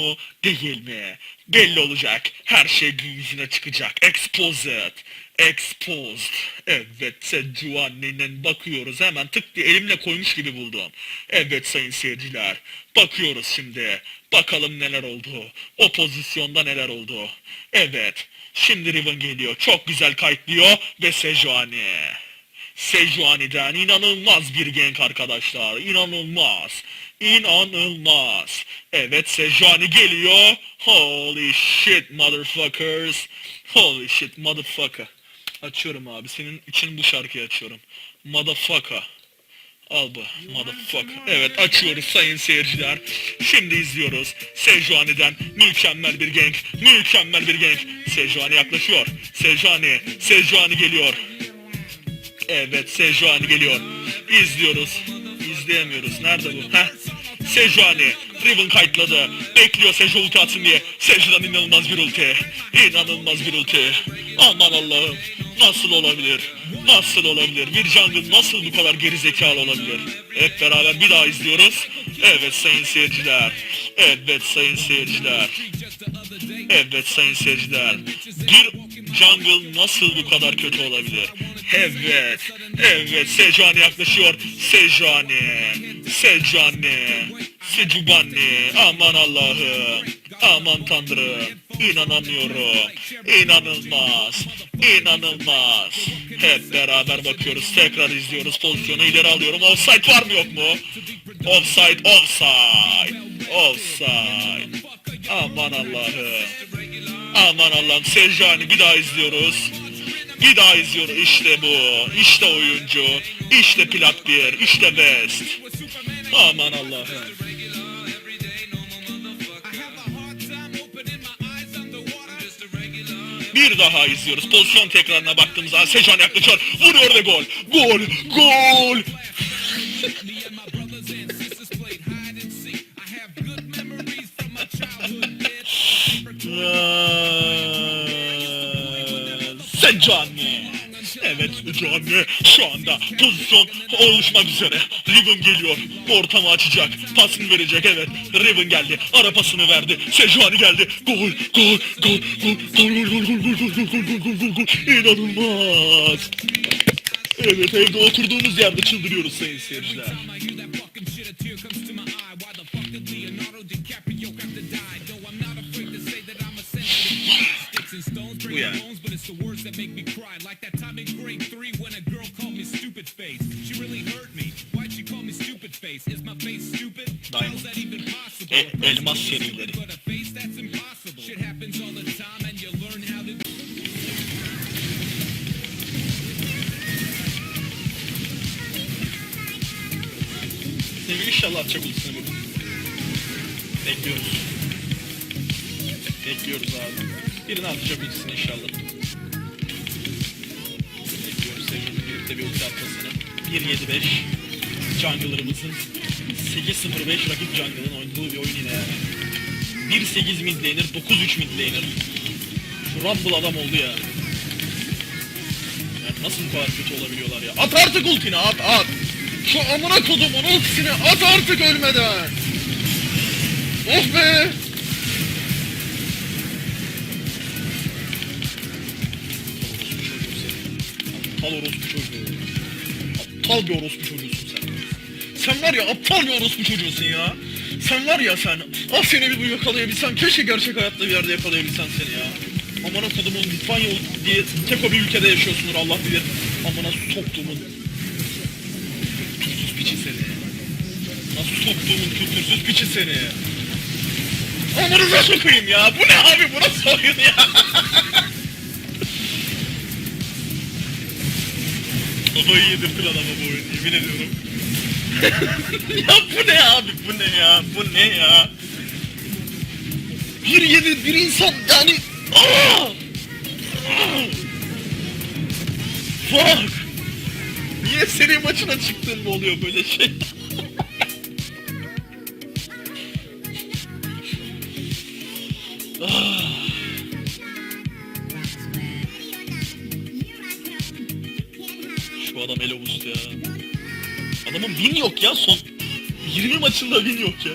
mu değil mi? Belli olacak. Her şey gün yüzüne çıkacak. Exposed. Exposed. Evet Sejuani'nin bakıyoruz hemen tık diye elimle koymuş gibi buldum. Evet sayın seyirciler. Bakıyoruz şimdi. Bakalım neler oldu. O pozisyonda neler oldu. Evet. Şimdi Riven geliyor. Çok güzel kayıtlıyor. Ve Sejuani. Sejuani'den inanılmaz bir genk arkadaşlar. İnanılmaz. İnanılmaz. Evet Sejuani geliyor. Holy shit motherfuckers. Holy shit motherfucker. Açıyorum abi. Senin için bu şarkıyı açıyorum. Motherfucker. Al bu. Motherfucker. Evet açıyoruz sayın seyirciler. Şimdi izliyoruz. Sejuani'den mükemmel bir genk. Mükemmel bir genk. Sejuani yaklaşıyor. Sejuani. Sejuani geliyor. Evet Sejuani geliyor. İzliyoruz. İzleyemiyoruz. Nerede bu? Heh. Sejuani. Riven kayıtladı. Bekliyor Seju ulti atsın diye. Seju'dan inanılmaz bir ulti. İnanılmaz bir ulti. Aman Allah'ım. Nasıl olabilir? Nasıl olabilir? Bir jungle nasıl bu kadar gerizekalı olabilir? Hep beraber bir daha izliyoruz. Evet sayın seyirciler. Evet sayın seyirciler. Evet sayın seyirciler. Bir jungle nasıl bu kadar kötü olabilir? Evet. Evet Sejuani yaklaşıyor. Sejuani. Sejuani. Secubani. Aman Allah'ım. Aman Tanrım. İnanamıyorum. İnanılmaz. İnanılmaz. Hep beraber bakıyoruz. Tekrar izliyoruz. Pozisyonu ileri alıyorum. Offside var mı yok mu? Offside, offside. Offside. Aman Allah'ım. Aman Allah'ım Sejuani bir daha izliyoruz. Bir daha izliyoruz. İşte bu. İşte oyuncu. İşte plat bir. İşte West. Aman Allah'ım. Bir daha izliyoruz. Pozisyon tekrarına baktığımız zaman Sejuani yaklaşıyor. Vuruyor ve gol. Gol. Gol. Sejuani. Evet Sejuani şu anda pozisyon oluşmak üzere. Riven geliyor. Ortamı açacak. Pasını verecek evet. Riven geldi. Ara pasını verdi. Sejuani geldi. Gol, gol, gol, gol, gol, gol, gol, gol, gol, gol, gol, gol, gol, gol, gol. İnanılmaz. Evet evde oturduğumuz yerde çıldırıyoruz sayın seyirciler. Bu yani. but it's the words that make me cry. Like that time in grade three when a girl called me stupid face. She really hurt me. Why'd she call me stupid face? Is my face stupid? How's that even possible? E- A person elmas is serileri. But a face that's impossible. Shit happens all the time and you learn how to Sevgili inşallah atacak ultisini bugün. Bekliyoruz. Bekliyoruz abi. Birini atacak ultisini inşallah. Bekliyoruz sevgili birlikte bir ulti atmasını. 1-7-5 jungler'ımızın 8-0-5 rakip jungle'ın oynadığı bir oyun yine yani. 1-8 mid laner, 9-3 mid laner. Şu Rumble adam oldu ya. Yani nasıl bu kadar kötü olabiliyorlar ya? At artık ultini at at! Şu amına kodumun ultisini at artık ölmeden! Of be! Aptal orospu çocuğu. Aptal bir orospu çocuğusun sen. Sen var ya aptal bir orospu çocuğusun ya. Sen var ya sen. Ah seni bir bu yakalayabilsem. Keşke gerçek hayatta bir yerde yakalayabilsem seni ya. Amına kodumun Litvanya diye tek bir ülkede yaşıyorsundur Allah bilir. Amına soktuğumun. Kültürsüz piçi seni. Nasıl soktuğumun kültürsüz piçi seni. Amınıza sokayım ya. Bu ne abi bu nasıl oyun ya? Kafayı yedirtin adama bu oyun yemin ediyorum. ya bu ne abi bu ne ya bu ne ya? Bir yedi bir insan yani Aa! Aa! Fuck! Niye seri maçına çıktığında oluyor böyle şey? Boost ya. Adamın win yok ya son 20 maçında win yok ya.